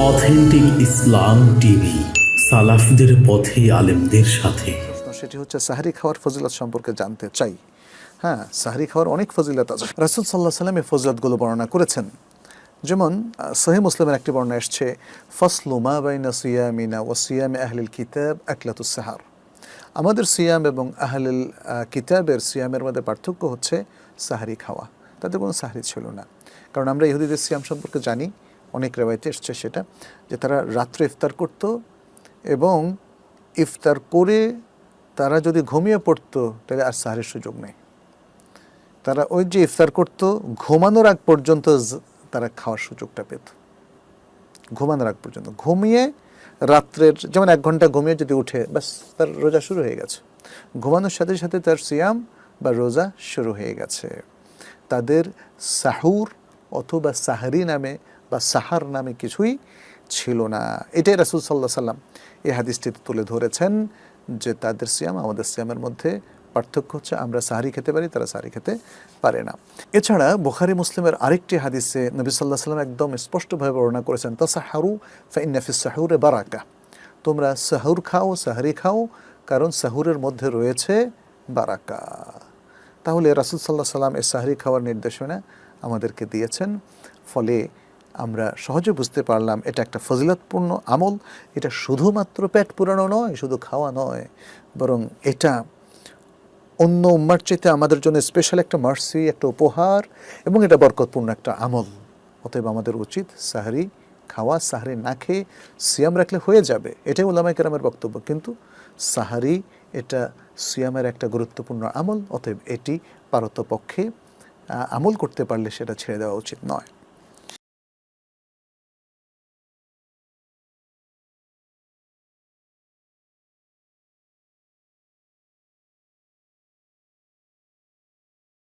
Authentic ইসলাম TV, সালাফদের পথে আলেমদের সাথে। সেটি হচ্ছে, সাহারি খাওয়ার ফজিলত সম্পর্কে জানতে চাই। হ্যাঁ সাহারি খাওয়ার অনেক ফজিলত আছে। রাসুল সাল্লাহ সাল্লাম এই ফজিলতগুলো বর্ণনা করেছেন। যেমন সহি মুসলিমের একটি বর্ণনা এসছে ফসলুমা বাইনা সিয়ামিনা ও সিয়ামে আহলিল কিতাব আকলাতুস সাহার। আমাদের সিয়াম এবং আহলিল কিতাবের সিয়ামের মধ্যে পার্থক্য হচ্ছে সাহারি খাওয়া। তাদের কোনো সাহারি ছিল না। কারণ আমরা ইহুদিদের সিয়াম সম্পর্কে জানি অনেক রেওয়ায়তে এসছে সেটা, যে তারা রাত্রে ইফতার করতো এবং ইফতার করে তারা যদি ঘুমিয়ে পড়তো, তাহলে আর সাহারের সুযোগ নেই। তারা ওই যে ইফতার করতো, ঘুমানোর আগ পর্যন্ত তারা খাওয়ার সুযোগটা পেত। ঘুমানোর আগ পর্যন্ত। ঘুমিয়ে রাত্রের, যেমন এক ঘণ্টা ঘুমিয়ে যদি উঠে, ব্যাস, তার রোজা শুরু হয়ে গেছে। ঘুমানোর সাথে সাথে তার সিয়াম বা রোজা শুরু হয়ে গেছে। তাদের সাহুর অথবা সাহারি নামে বা সাহার নামে কিছুই ছিল না। এটাই রাসুল সাল্লাহ সাল্লাম এই হাদিসটিতে তুলে ধরেছেন যে তাদের সিয়াম আমাদের সিয়ামের মধ্যে পার্থক্য হচ্ছে আমরা সাহারি খেতে পারি, তারা সাহারি খেতে পারে না। এছাড়া বুখারি মুসলিমের আরেকটি হাদিসে নবী সাল্লাহ সাল্লাম একদম স্পষ্টভাবে বর্ণনা করেছেন তা সাহারু ফাইনাফিস সাহুরে বারাকা। তোমরা সাহুর খাও, সাহারি খাও, কারণ সাহুরের মধ্যে রয়েছে বারাকা। তাহলে রাসুল সাল্লাহ সাল্লাম এই সাহারি খাওয়ার নির্দেশনা আমাদেরকে দিয়েছেন। ফলে আমরা সহজে বুঝতে পারলাম এটা একটা ফজিলতপূর্ণ আমল। এটা শুধুমাত্র পেট পুরানো নয়, শুধু খাওয়া নয়, বরং এটা অন্য উম্মার চাইতে আমাদের জন্য স্পেশাল একটা মার্সি একটা উপহার, এবং এটা বরকতপূর্ণ একটা আমল। অতএব আমাদের উচিত সাহারি খাওয়া, সাহারি না খেয়ে সিয়াম রাখলে হয়ে যাবে, এটাই উলামাই কেরামের বক্তব্য। কিন্তু সাহারি এটা সিয়ামের একটা গুরুত্বপূর্ণ আমল, অতএব এটি পারতপক্ষে আমল করতে পারলে সেটা ছেড়ে দেওয়া উচিত নয়।